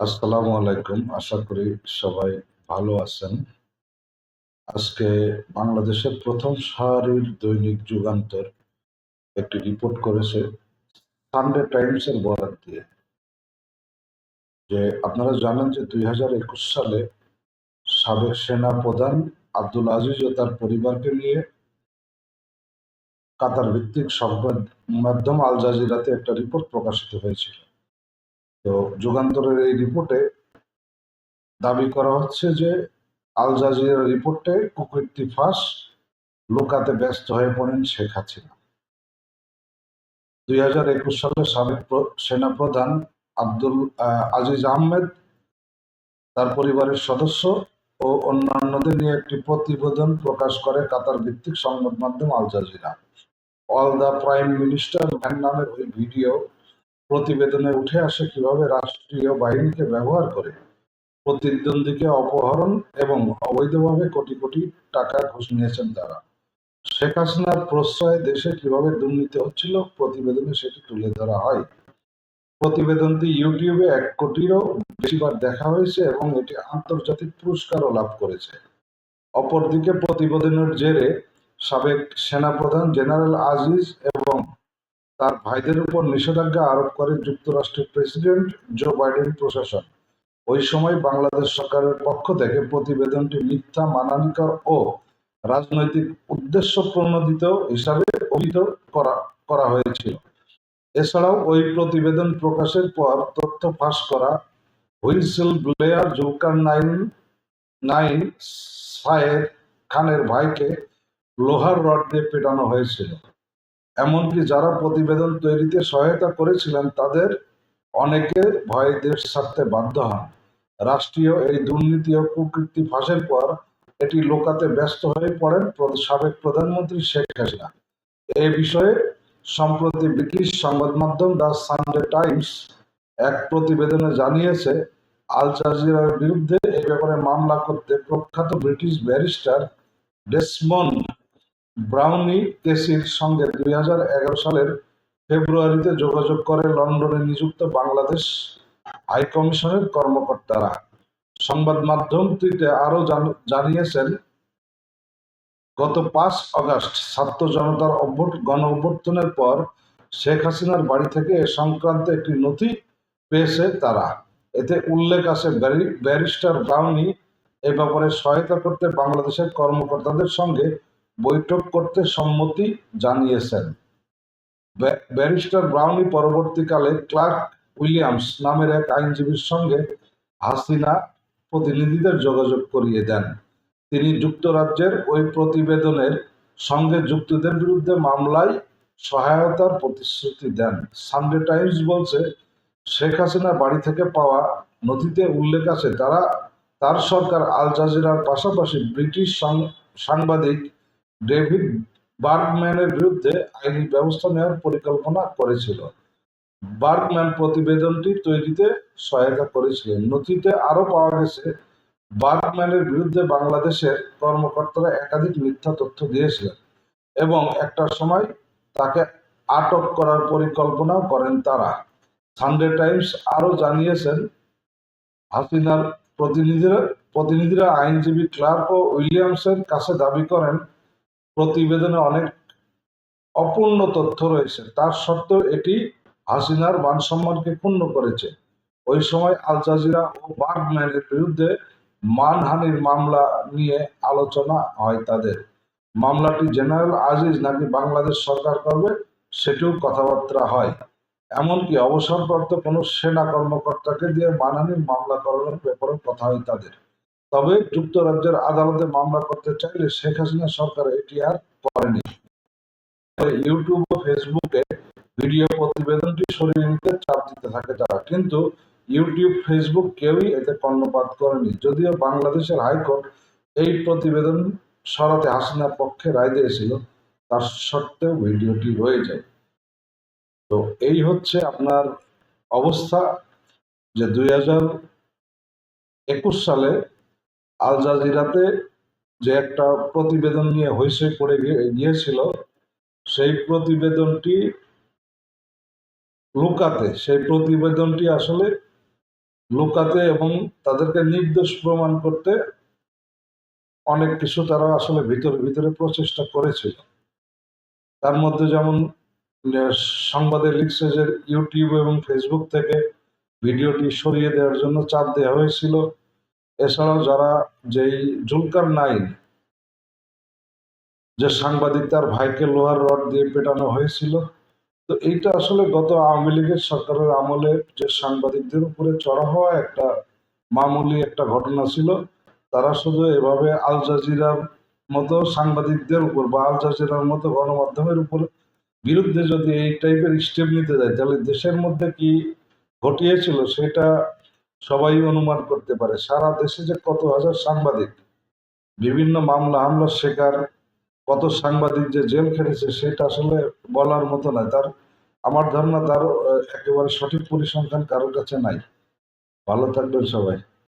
আসসালামু আলাইকুম। আশা করি সবাই ভালো আছেন। আজকে বাংলাদেশের প্রথম সারির দৈনিক যুগান্তর একটি রিপোর্ট করেছে সানডে টাইমসের বরাত দিয়ে। যে আপনারা জানেন যে দুই হাজার একুশ সালে সাবেক সেনা প্রধান আব্দুল আজিজ ও তার পরিবারকে নিয়ে কাতার ভিত্তিক সংবাদ মাধ্যম আল জাজিরাতে একটা রিপোর্ট প্রকাশিত হয়েছিল। তো যুগান্তরের এই রিপোর্টে দাবি করা হচ্ছে যে আল জাজিরার রিপোর্টে কুকৃতি ফাঁস, লুকাতে ব্যস্ত হয়ে পড়েন শেখ হাসিনা। দুই হাজার একুশ সালে সাবেক প্র- সেনাপ্রধান আব্দুল আজিজ আহমেদ, তার পরিবারের সদস্য ও অন্যান্যদের নিয়ে একটি প্রতিবেদন প্রকাশ করে কাতার ভিত্তিক সংবাদ মাধ্যম Al Jazeera. All the prime minister men নামের ওই ভিডিও প্রতিবেদনে উঠে আসে কীভাবে রাষ্ট্রীয় বাহিনীকে ব্যবহার করে প্রতিদ্বন্দ্বীকে অপহরণ এবং অবৈধভাবে কোটি কোটি টাকা ঘুষ নিয়েছেন তারা। শেখ হাসিনার প্রশ্রয়ে দেশে কীভাবে দুর্নীতি হচ্ছিল প্রতিবেদনে সেটি তুলে ধরা হয়। প্রতিবেদনটি ইউটিউবে এক কোটিরও বেশিবার দেখা হয়েছে এবং এটি আন্তর্জাতিক পুরস্কারও লাভ করেছে। অপরদিকে প্রতিবেদনের জেরে সাবেক সেনাপ্রধান জেনারেল আজিজ এবং তার ভাইদের উপর নিষেধাজ্ঞা আরোপ করে যুক্তরাষ্ট্রের প্রেসিডেন্ট জো বাইডেন প্রশাসন। ওই সময় বাংলাদেশ সরকারের পক্ষ থেকে প্রতিবেদনটি মিথ্যা মানানিকর ও রাজনৈতিক উদ্দেশ্য প্রণোদিত হিসাবে অভিহিত করা করা হয়েছিল। এছাড়াও ওই প্রতিবেদন প্রকাশের পর তথ্য ফাঁস করা হুইসেল ব্লেয়ার জুলকার নাইন নাইন সায়েদ খানের ভাইকে লোহার রড দিয়ে পেটানো হয়েছিল। এমনকি যারা প্রতিবেদন তৈরিতে সহায়তা করেছিলেন, তাদের অনেকে ভয়ে দেশ ছাড়তে বাধ্য হন। রাষ্ট্রীয় এই দুর্নীতি ও কুকৃতি ফাঁসের পর এটি লোকাতে ব্যস্ত হয়ে পড়েন সাবেক প্রধানমন্ত্রী শেখ হাসিনা। এ বিষয়ে সম্প্রতি ব্রিটিশ সংবাদ মাধ্যম দ্য সানডে টাইমস এক প্রতিবেদনে জানিয়েছে, আল জাজিরার বিরুদ্ধে এ ব্যাপারে মামলা করতে প্রখ্যাত ব্রিটিশ ব্যারিস্টার ডেসমন্ড ব্রাউনি কেসির সঙ্গে দুই হাজার এগারো সালের ফেব্রুয়ারিতে যোগাযোগ করে লন্ডনে নিযুক্ত বাংলাদেশ হাইকমিশনের কর্মকর্তারা। সংবাদ মাধ্যমটিতে আরও জান- জানিয়েছেন, গত পাঁচ আগস্ট ছাত্র জনতার গণ অভ্যর্থনের পর শেখ হাসিনার বাড়ি থেকে এ সংক্রান্ত একটি নথি পেয়েছে তারা। এতে উল্লেখ আছে ব্যারিস্টার ব্রাউনি এ ব্যাপারে সহায়তা করতে বাংলাদেশের কর্মকর্তাদের সঙ্গে বৈঠক করতে সম্মতি জানিয়েছেন। ব্য- ব্যারিস্টার ব্রাউনি পরবর্তীকালে ক্লার্ক উইলিয়ামস নামের এক আইনজীবীর সঙ্গে হাসিনা প্রতিনিধিদের যোগাযোগ করিয়ে দেন। তিনি যুক্তরাজ্যের ওই প্রতিবেদনের সঙ্গে যুক্তদের বিরুদ্ধে মামলায় সহায়তার প্রতিশ্রুতি দেন। সানডে টাইমস বলছে, শেখ হাসিনা বাড়ি থেকে পাওয়া নথিতে উল্লেখ আছে, তারা তার সরকার আল জাজিরার পাশাপাশি ব্রিটিশ সাংবাদিক ডেভিড বার্গম্যানের বিরুদ্ধে আইনি ব্যবস্থা নেওয়ার পরিকল্পনা করেছিল। বার্গম্যান প্রতিবেদনটি তৈরিতে সহায়তা করেছিলেন। নথিতে আরও পাওয়া গেছে, বার্গম্যানের বিরুদ্ধে বাংলাদেশের কর্মকর্তারা একাধিক মিথ্যা তথ্য দিয়েছিলেন এবং একটা সময় তাকে আটক করার পরিকল্পনাও করেন তারা। সানডে টাইমস আরও জানিয়েছেন, হাসিনার প্রতিনিধিরা প্রতিনিধিরা আইনজীবী ক্লার্ক ও উইলিয়ামসের কাছে দাবি করেন প্রতিবেদনে অনেক অপূর্ণ তথ্য রয়েছে। তার সত্ত্বেও এটি হাসিনার মান সম্মানকে ক্ষুণ্ণ করেছে। ওই সময় আল জাজিরা ও বার্গম্যানের বিরুদ্ধে মানহানির মামলা নিয়ে আলোচনা হয় তাদের। মামলাটি জেনারেল আজিজ নাকি বাংলাদেশ সরকার করবে, সেটিও কথাবার্তা হয়। এমনকি অবসরপ্রাপ্ত কোনো সেনা কর্মকর্তাকে দিয়ে মানহানির মামলা করানোর ব্যাপারে কথা হয় তাদের। তবে যুক্তরাজ্যের আদালতে মামলা করতে চাইলে শেখ হাসিনা সরকার এটি আর করেনি। ইউটিউব ও ফেসবুকে ভিডিও প্রতিবেদনটি সরিয়ে নিতে চাপ দিতে থাকে তারা। কিন্তু ইউটিউব, ফেসবুক কেউই এতে কর্ণপাত করেনি। যদিও বাংলাদেশের হাইকোর্ট এই প্রতিবেদন সরাতে হাসিনার পক্ষে রায় দিয়েছিল, তার সত্ত্বেও ভিডিওটি রয়ে যায়। তো এই হচ্ছে আপনার অবস্থা যে দুই হাজার একুশ সালে আল জাজিরাতে যে একটা প্রতিবেদন নিয়ে হইসে পড়ে গিয়ে- গিয়েছিল, সেই প্রতিবেদনটি লুকাতে, সেই প্রতিবেদনটি আসলে লুকাতে এবং তাদেরকে নির্দোষ প্রমাণ করতে অনেক কিছু তারা আসলে ভিতরে ভিতরে প্রচেষ্টা করেছিল। তার মধ্যে যেমন সংবাদে লিখছে যে ইউটিউব এবং ফেসবুক থেকে ভিডিওটি সরিয়ে দেওয়ার জন্য চাপ দেওয়া হয়েছিল। এছাড়াও যারা যেই জুলকার নাইন, যে সাংবাদিক তার ভাইকে লোহার রড দিয়ে পেটানো হয়েছিল, তো এইটা আসলে গত আওয়ামী লীগের সরকারের আমলে যে সাংবাদিকদের উপরে চড়া হওয়া একটা মামুলি একটা ঘটনা ছিল, তারা শুধু এভাবে আল জাজিরার মতো সাংবাদিকদের উপর বা আল জাজিরার মতো গণমাধ্যমের উপর বিরুদ্ধে যদি এই টাইপের স্টেপ নিতে যায়, তাহলে দেশের মধ্যে কি ঘটিয়েছিল সেটা সবাই অনুমান করতে পারে, সারা দেশে যে কত হাজার সাংবাদিক, বিভিন্ন মামলা হামলার শেখার কত সাংবাদিক যে জেল খেটেছে, সেটা আসলে বলার মতো নয়। তার, আমার ধারণা তার একেবারে সঠিক পরিসংখ্যান কারোর কাছে নাই। ভালো থাকবেন সবাই।